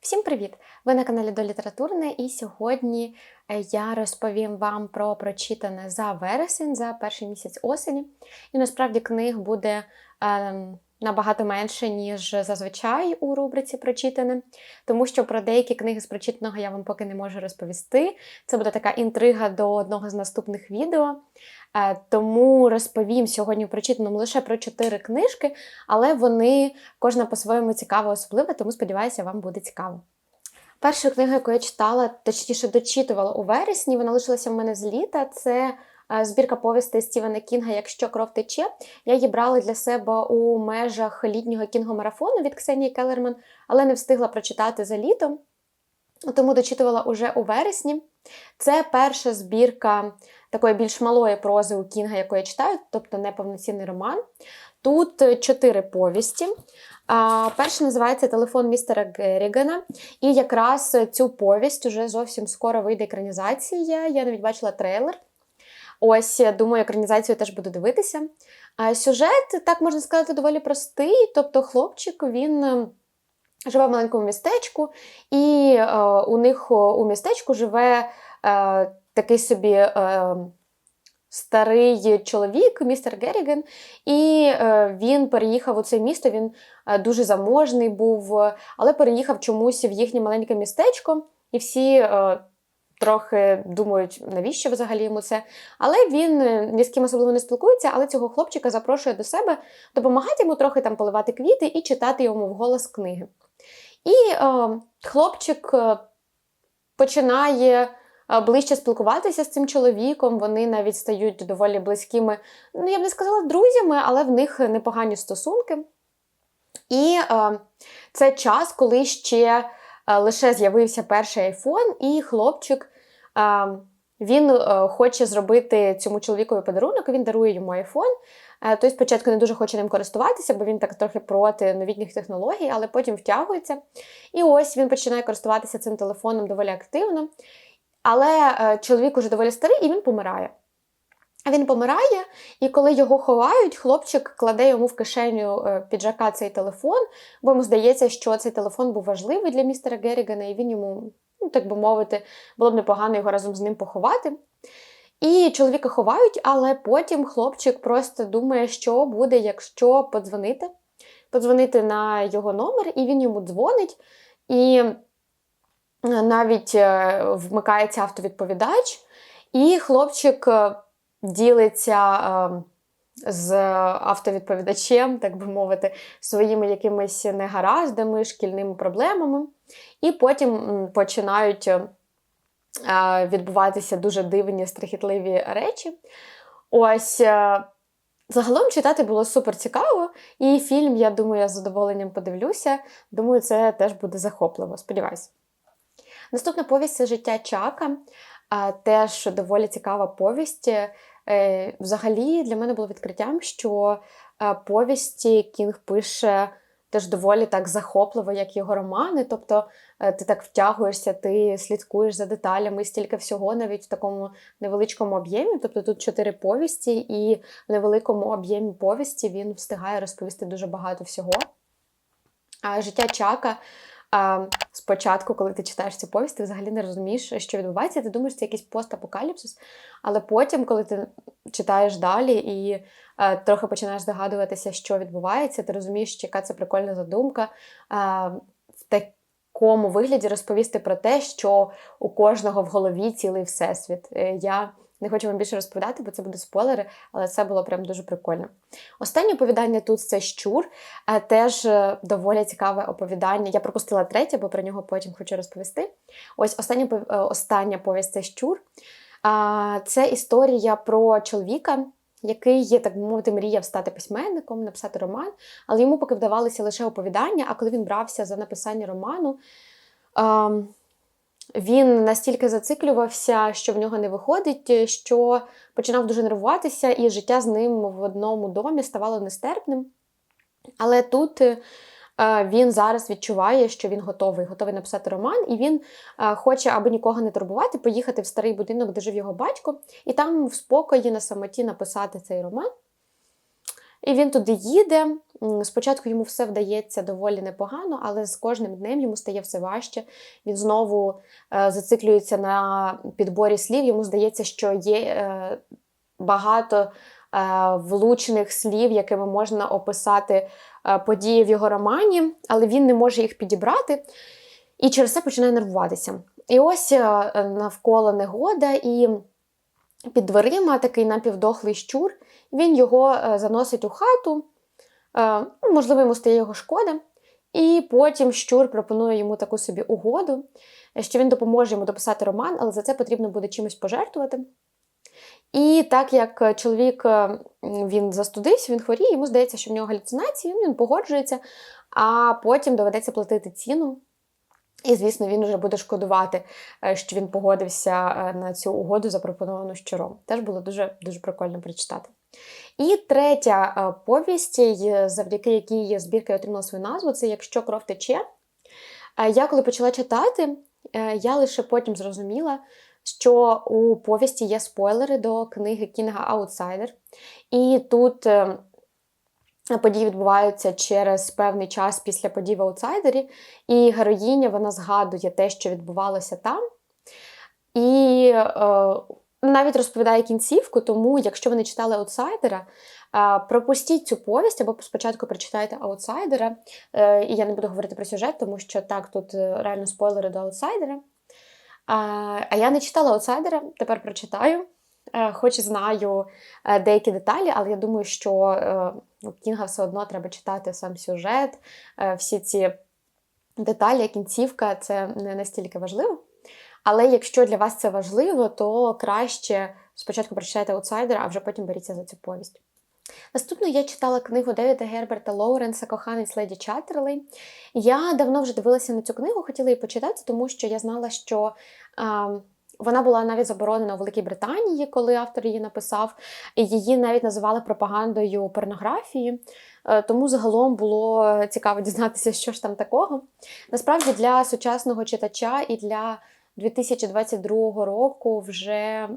Всім привіт! Ви на каналі до Літературне, і сьогодні е, я розповім вам про прочитане за вересень, за перший місяць осені. І насправді книг буде е, набагато менше, ніж зазвичай у рубриці прочитане, тому що про деякі книги з прочитаного я вам поки не можу розповісти. Це буде така інтрига до одного з наступних відео. Е, тому розповім сьогодні в прочитаному лише про чотири книжки, але вони кожна по-своєму цікава, особлива, тому сподіваюся, вам буде цікаво. Першу книгу, яку я читала, точніше дочитувала у вересні, вона лишилася в мене з літа. Це е, збірка повістей Стівена Кінга Якщо кров тече. Я її брала для себе у межах літнього кінгомарафону від Ксенії Келерман, але не встигла прочитати за літом. Тому дочитувала уже у вересні. Це перша збірка такої більш малої прози у Кінга, яку я читаю, тобто не повноцінний роман. Тут чотири повісті. Перша називається Телефон містера Геррігана. І якраз цю повість уже зовсім скоро вийде екранізація. Я навіть бачила трейлер. Ось, думаю, екранізацію теж буду дивитися. Сюжет, так можна сказати, доволі простий. Тобто, хлопчик він. е, Живе в маленькому містечку, і е, у них у містечку живе е, такий собі е, старий чоловік, містер Герріген, і е, він переїхав у це місто. Він е, дуже заможний був, але переїхав чомусь в їхнє маленьке містечко, і всі. Е, Трохи думають, навіщо взагалі йому це. Але він е, ні з ким особливо не спілкується, але цього хлопчика запрошує до себе допомагати йому трохи там поливати квіти і читати йому вголос книги. І е, хлопчик е, починає ближче спілкуватися з цим чоловіком. Вони навіть стають доволі близькими, ну я б не сказала друзями, але в них непогані стосунки. І е, це час, коли ще е, лише з'явився перший айфон, і хлопчик. Е, він е, хоче зробити цьому чоловікові подарунок, він дарує йому айфон. Той спочатку не дуже хоче ним користуватися, бо він так трохи проти новітніх технологій, але потім втягується. І ось він починає користуватися цим телефоном доволі активно. Але е, чоловік уже доволі старий і він помирає. Він помирає, і коли його ховають, хлопчик кладе йому в кишеню е, піджака цей телефон, бо йому здається, що цей телефон був важливий для містера Геррігана, і він йому, ну так би мовити, було б непогано його разом з ним поховати. І чоловіка ховають, але потім хлопчик просто думає, що буде, якщо подзвонити. Подзвонити на його номер, і він йому дзвонить. І навіть е, вмикається автовідповідач, і хлопчик е, ділиться е, з автовідповідачем, так би мовити, своїми якимись негараздами, шкільними проблемами. І потім починають відбуватися дуже дивні, страхітливі речі. Ось. Загалом читати було супер цікаво, і фільм, я думаю, я з задоволенням подивлюся. Думаю, це теж буде захопливо. Сподіваюсь. Наступна повість це життя Чака. Теж доволі цікава повість. Е, Взагалі, для мене було відкриттям, що е, повісті Кінг пише теж доволі так захопливо, як його романи. Тобто е, ти так втягуєшся, ти слідкуєш за деталями, стільки всього, навіть в такому невеличкому об'ємі. Тобто тут чотири повісті, і в невеликому об'ємі повісті він встигає розповісти дуже багато всього. А життя Чака. А, спочатку, коли ти читаєш цю повість, ти взагалі не розумієш, що відбувається. Ти думаєш, це якийсь постапокаліпсис. Але потім, коли ти читаєш далі і а, трохи починаєш здогадуватися, що відбувається, ти розумієш, яка це прикольна задумка. А, в такому вигляді розповісти про те, що у кожного в голові цілий всесвіт. Е, Я не хочу вам більше розповідати, бо це буде спойлери, але це було прям дуже прикольно. Останнє оповідання тут це щур, е, теж е, доволі цікаве оповідання. Я пропустила третє, бо про нього потім хочу розповісти. Ось остання, е, остання повість це щур. Це історія про чоловіка, який, є, так би мовити, мріяв стати письменником, написати роман, але йому поки вдавалися лише оповідання, а коли він брався за написання роману. Він настільки зациклювався, що в нього не виходить, що починав дуже нервуватися, і життя з ним в одному домі ставало нестерпним. Але тут е, він зараз відчуває, що він готовий, готовий написати роман, і він е, хоче, аби нікого не турбувати, поїхати в старий будинок, де жив його батько, і там в спокої на самоті написати цей роман. І він туди їде. Спочатку йому все вдається доволі непогано, але з кожним днем йому стає все важче. Він знову е, зациклюється на підборі слів. Йому здається, що є е, багато е, влучних слів, якими можна описати події в його романі, але він не може їх підібрати і через це починає нервуватися. І ось навколо негода, і під дверима такий напівдохлий щур. Він його е, заносить у хату, е, ну, можливо, йому стає його шкода. І потім щур пропонує йому таку собі угоду, е, що він допоможе йому дописати роман, але за це потрібно буде чимось пожертвувати. І так як чоловік він застудився, він хворіє, йому здається, що в нього галюцинації, він погоджується, а потім доведеться платити ціну. І, звісно, він вже буде шкодувати, що він погодився на цю угоду, запропоновану щуром. Теж було дуже, дуже прикольно прочитати. І третя е, повість, завдяки якій збірка отримала свою назву, це Якщо кров тече. Е, Я коли почала читати, е, я лише потім зрозуміла, що у повісті є спойлери до книги Кінга Аутсайдер. І тут події відбуваються через певний час після подій в аутсайдері, і героїня вона згадує те, що відбувалося там. І навіть розповідає кінцівку, тому якщо ви не читали аутсайдера, пропустіть цю повість або спочатку прочитайте аутсайдера. Е, і я не буду говорити про сюжет, тому що так, тут е, реально спойлери до аутсайдера. А, я не читала аутсайдера, тепер прочитаю. Е, Хоч знаю деякі деталі, але я думаю, що е, у Кінга все одно треба читати сам сюжет, всі ці деталі, кінцівка це не настільки важливо. Але якщо для вас це важливо, то краще спочатку прочитайте аутсайдера, а вже потім беріться за цю повість. Наступно я читала книгу Девіда Герберта Лоуренса Коханець Леді Чаттерлей. Я давно вже дивилася на цю книгу, хотіла її почитати, тому що я знала, що а, вона була навіть заборонена у Великій Британії, коли автор її написав. Її навіть називали пропагандою порнографії. Е, Тому загалом було цікаво дізнатися, що ж там такого. Насправді для сучасного читача і для 2022 року вже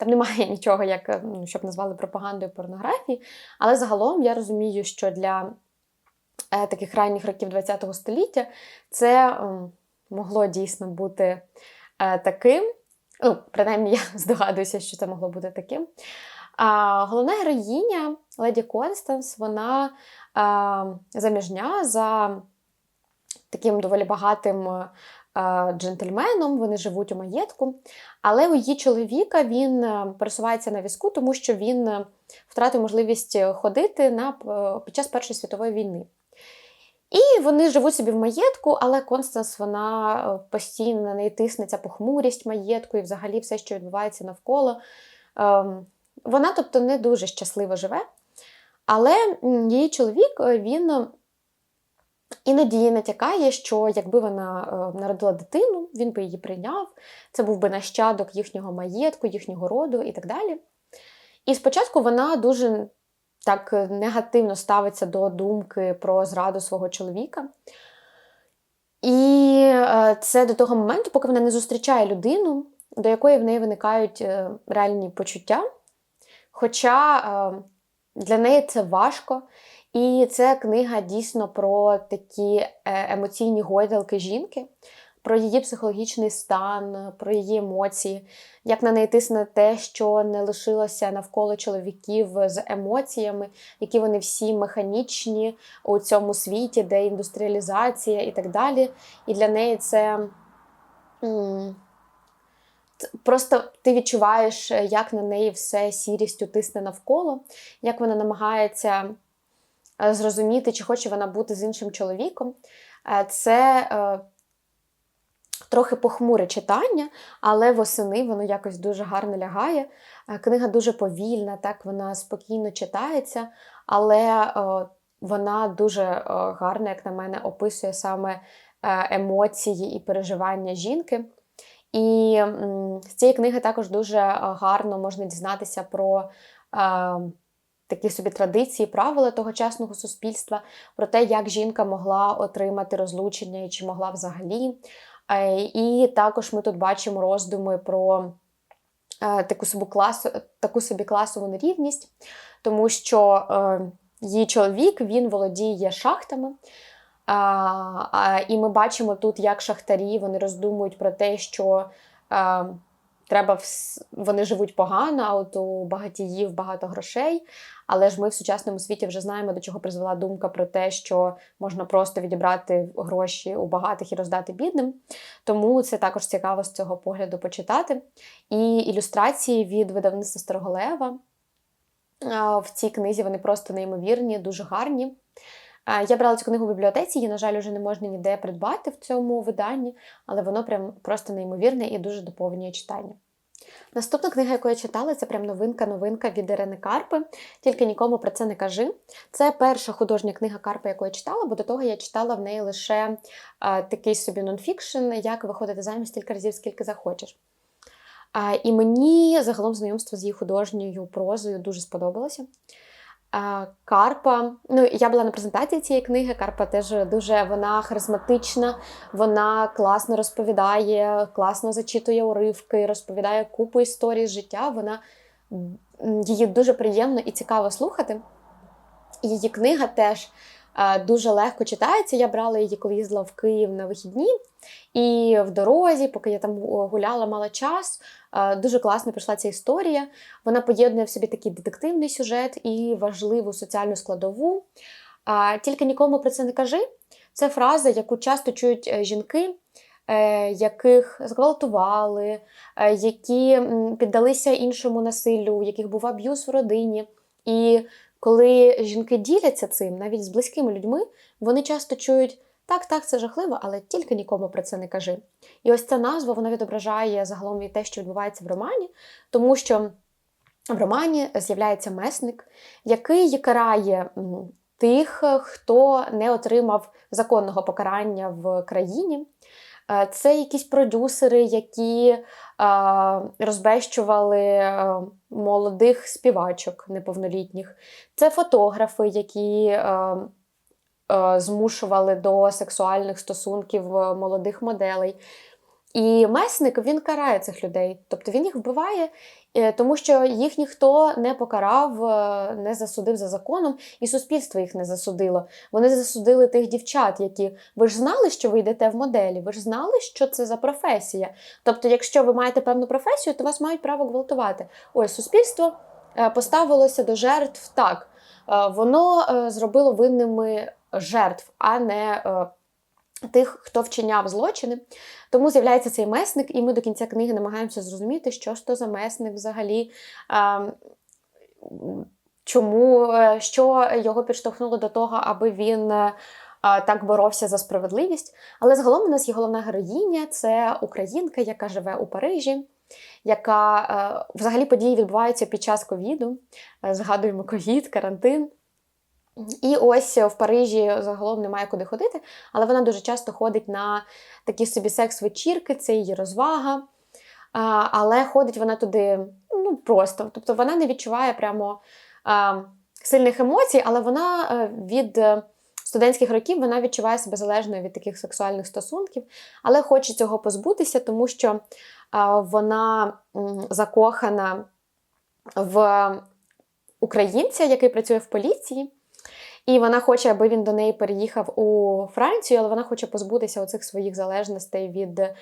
там немає нічого, як е, ну, щоб назвали пропагандою порнографії. Але загалом я розумію, що для е, таких ранніх років ХХ століття це могло дійсно бути е, таким. Ну, принаймні, я здогадуюся, що це могло бути таким. А, головна героїня Леді Констанс, вона а, заміжня за таким доволі багатим джентльменом. Вони живуть у маєтку. Але у її чоловіка він е, пересувається на візку, тому що він е, втратив можливість ходити на, під час Першої світової війни. І вони живуть собі в маєтку, але Констанс вона е, постійно на неї тиснеться похмурість маєтку і взагалі все, що відбувається навколо. Ем, Вона, тобто, не дуже щасливо живе. Але її чоловік е, він е, іноді натякає, що якби вона е, народила дитину, він би її прийняв. Це був би нащадок їхнього маєтку, їхнього роду і так далі. І спочатку вона дуже так е, негативно ставиться до думки про зраду свого чоловіка. І е, це до того моменту, поки вона не зустрічає людину, до якої в неї виникають реальні почуття. Хоча для неї це важко. І це книга дійсно про такі е, емоційні гойдалки жінки, про її психологічний стан, про її емоції, як на неї тисне те, що не лишилося навколо чоловіків з емоціями, які вони всі механічні у цьому світі, де індустріалізація і так далі. І для неї це. Просто ти відчуваєш, як на неї все сірістю тисне навколо, як вона намагається зрозуміти, чи хоче вона бути з іншим чоловіком. Е, Це е, трохи похмуре читання, але восени воно якось дуже гарно лягає. Е, Книга дуже повільна, так вона спокійно читається, але е, вона дуже е, гарно, як на мене, описує саме е, емоції і переживання жінки. І з цієї книги також дуже е, гарно можна дізнатися про е, такі собі традиції, правила тогочасного суспільства, про те, як жінка могла отримати розлучення і чи могла взагалі. Е, І також ми тут бачимо роздуми про е, таку собі класу, таку собі класову нерівність, тому що е, її чоловік він володіє шахтами. І ми бачимо тут, як шахтарі вони роздумують про те, що треба вс... вони живуть погано, а от у багатіїв багато грошей. Але ж ми в сучасному світі вже знаємо, до чого призвела думка про те, що можна просто відібрати гроші у багатих і роздати бідним. Тому це також цікаво з цього погляду почитати. І ілюстрації від видавництва Староголева в цій книзі вони просто неймовірні, дуже гарні. Я брала цю книгу в бібліотеці, її, на жаль, вже не можна ніде придбати в цьому виданні, але воно прям просто неймовірне і дуже доповнює читання. Наступна книга, яку я читала, це прям новинка-новинка від Ірени Карпи. Тільки нікому про це не кажи. Це перша художня книга Карпи, яку я читала, бо до того я читала в неї лише а, такий собі нонфікшн, як виходити замість стільки разів, скільки захочеш. А, І мені загалом знайомство з її художньою прозою дуже сподобалося. Карпа, ну я була на презентації цієї книги. Карпа теж дуже вона харизматична, вона класно розповідає, класно зачитує уривки, розповідає купу історій з життя. Вона її дуже приємно і цікаво слухати. Її книга теж дуже легко читається. Я брала її, коли їздила в Київ на вихідні. І в дорозі, поки я там гуляла, мала час. Дуже класно прийшла ця історія. Вона поєднує в собі такий детективний сюжет і важливу соціальну складову. Тільки нікому про це не кажи. Це фраза, яку часто чують е, жінки, е, яких зґвалтували, е, які піддалися іншому насиллю, у яких був аб'юз в родині. І коли жінки діляться цим, навіть з близькими людьми, вони часто чують. Так, так, це жахливо, але тільки нікому про це не кажи. І ось ця назва вона відображає загалом і те, що відбувається в романі, тому що в романі з'являється месник, який карає тих, хто не отримав законного покарання в країні. Е, це якісь продюсери, які розбещували е, молодих співачок неповнолітніх. Це фотографи, які змушували до сексуальних стосунків молодих моделей. І месник він карає цих людей, тобто він їх вбиває, е, тому що їх ніхто не покарав, е, не засудив за законом, і суспільство їх не засудило. Вони засудили тих дівчат, які ви ж знали, що ви йдете в моделі, ви ж знали, що це за професія. Тобто, якщо ви маєте певну професію, то вас мають право гвалтувати. Ось суспільство е, поставилося до жертв так. Воно зробило винними жертв, а не тих, хто вчиняв злочини. Тому з'являється цей месник, і ми до кінця книги намагаємося зрозуміти, що ж то за месник взагалі. Чому е, що його підштовхнуло до того, аби він е, так боровся за справедливість? Але загалом у нас є головна героїня це українка, яка живе у Парижі, яка е, взагалі події відбуваються під час ковіду. Згадуємо ковід, карантин. І ось в Парижі загалом немає куди ходити, але вона дуже часто ходить на такі собі секс-вечірки, це її розвага. Але ходить вона туди ну, просто. Тобто вона не відчуває прямо сильних емоцій, але вона е, від е, студентських років вона відчуває себе залежною від таких сексуальних стосунків, але хоче цього позбутися, тому що вона закохана в українця, який працює в поліції. І вона хоче, аби він до неї переїхав у Францію, але вона хоче позбутися оцих своїх залежностей від е,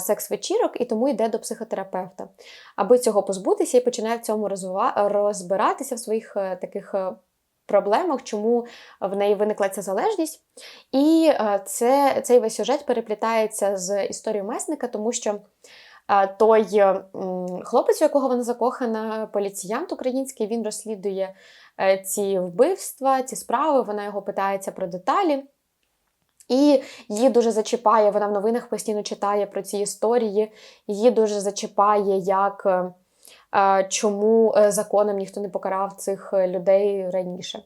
секс-вечірок і тому йде до психотерапевта. Аби цього позбутися, і починає в цьому розбиратися в своїх е, таких. Е, проблемах, чому в неї виникла ця залежність. І це, цей весь сюжет переплітається з історією месника, тому що той хлопець, у якого вона закохана, поліціянт український, він розслідує ці вбивства, ці справи, вона його питається про деталі. І її дуже зачіпає, вона в новинах постійно читає про ці історії, її дуже зачіпає, як е, чому е, законом ніхто не покарав цих людей раніше.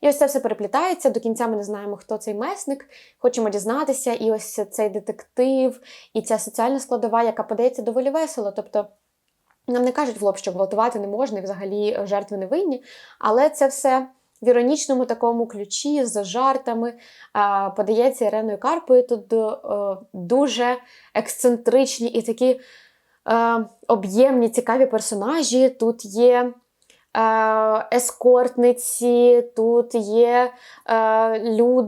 І ось це все переплітається. До кінця ми не знаємо, хто цей месник. Хочемо дізнатися, і ось цей детектив, і ця соціальна складова, яка подається доволі весело. Тобто нам не кажуть в лоб, що гвалтувати не можна, і взагалі жертви не винні. Але це все в іронічному такому ключі, з жартами, подається Іреною Карпою. Тут дуже ексцентричні і такі е, об'ємні, цікаві персонажі. Тут є е, ескортниці, тут є е, люд,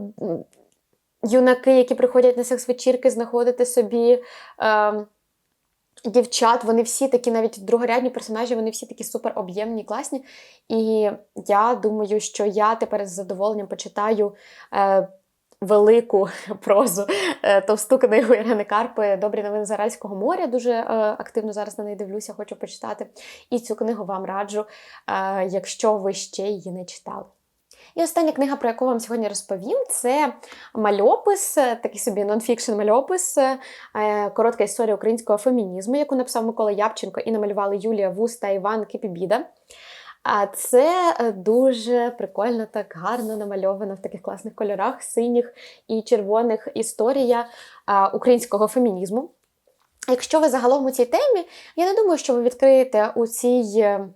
юнаки, які приходять на секс-вечірки, знаходити собі. Дівчат, вони всі такі, навіть другорядні персонажі, вони всі такі супер об'ємні, класні. І я думаю, що я тепер з задоволенням почитаю е, велику прозу, е, товсту книгу Ірини Карпи Добрі новини з Аральського моря. Дуже е, активно зараз на неї дивлюся, хочу почитати. І цю книгу вам раджу, е, якщо ви ще її не читали. І остання книга, про яку вам сьогодні розповім, це мальопис, е, такий собі нонфікшн мальопис, е, коротка історія українського фемінізму, яку написав Микола Япченко і намалювали Юлія Вус та Іван Кипібіда. А це е, дуже прикольно, так гарно намальовано в таких класних кольорах, синіх і червоних історія українського фемінізму. Якщо ви загалом у цій темі, я не думаю, що ви відкриєте у цій е, е,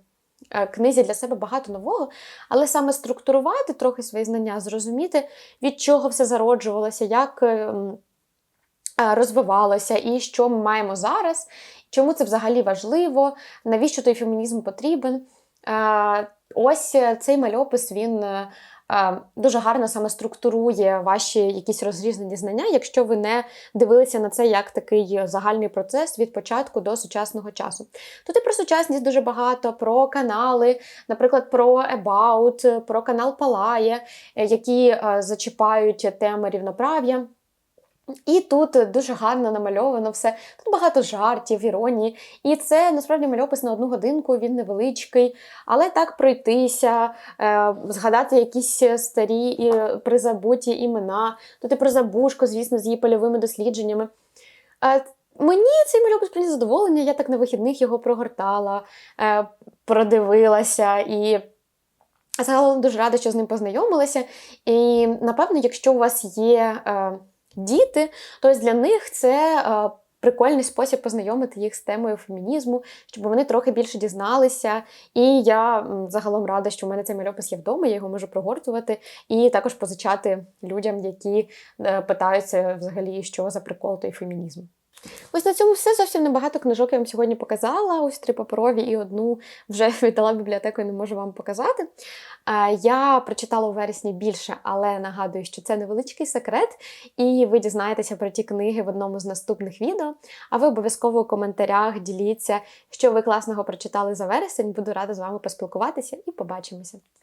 книзі для себе багато нового, але саме структурувати трохи свої знання, зрозуміти, від чого все зароджувалося, як. е, м, е, Розвивалося і що ми маємо зараз, чому це взагалі важливо, навіщо той фемінізм потрібен. Е, Ось е, цей мальопис він е, е, дуже гарно саме структурує ваші якісь розрізнені знання, якщо ви не дивилися на це як такий загальний процес від початку до сучасного часу. Тут і про сучасність дуже багато, про канали, наприклад, про About, про канал Палає, е, які е, зачіпають теми рівноправ'я. І тут дуже гарно намальовано все. Тут багато жартів, іронії. І це насправді мальопис на одну годинку, він невеличкий, але так пройтися, е, згадати якісь старі і призабуті імена. Тут і про забушку, звісно, з її польовими дослідженнями. Е, Мені цей мальопис приніс задоволення, я так на вихідних його прогортала, е, продивилася і. Загалом дуже рада, що з ним познайомилася. І напевно, якщо у вас є е, діти, то для них це е, прикольний спосіб познайомити їх з темою фемінізму, щоб вони трохи більше дізналися. І я загалом рада, що в мене цей мальопис є вдома, я його можу прогортувати і також позичати людям, які е, питаються взагалі, що за прикол той фемінізм. Ось на цьому все зовсім небагато книжок я вам сьогодні показала. Ось три паперові і одну вже віддала в бібліотеку і не можу вам показати. Я прочитала у вересні більше, але нагадую, що це невеличкий секрет, і ви дізнаєтеся про ті книги в одному з наступних відео. А ви обов'язково у коментарях діліться, що ви класного прочитали за вересень. Буду рада з вами поспілкуватися і побачимося.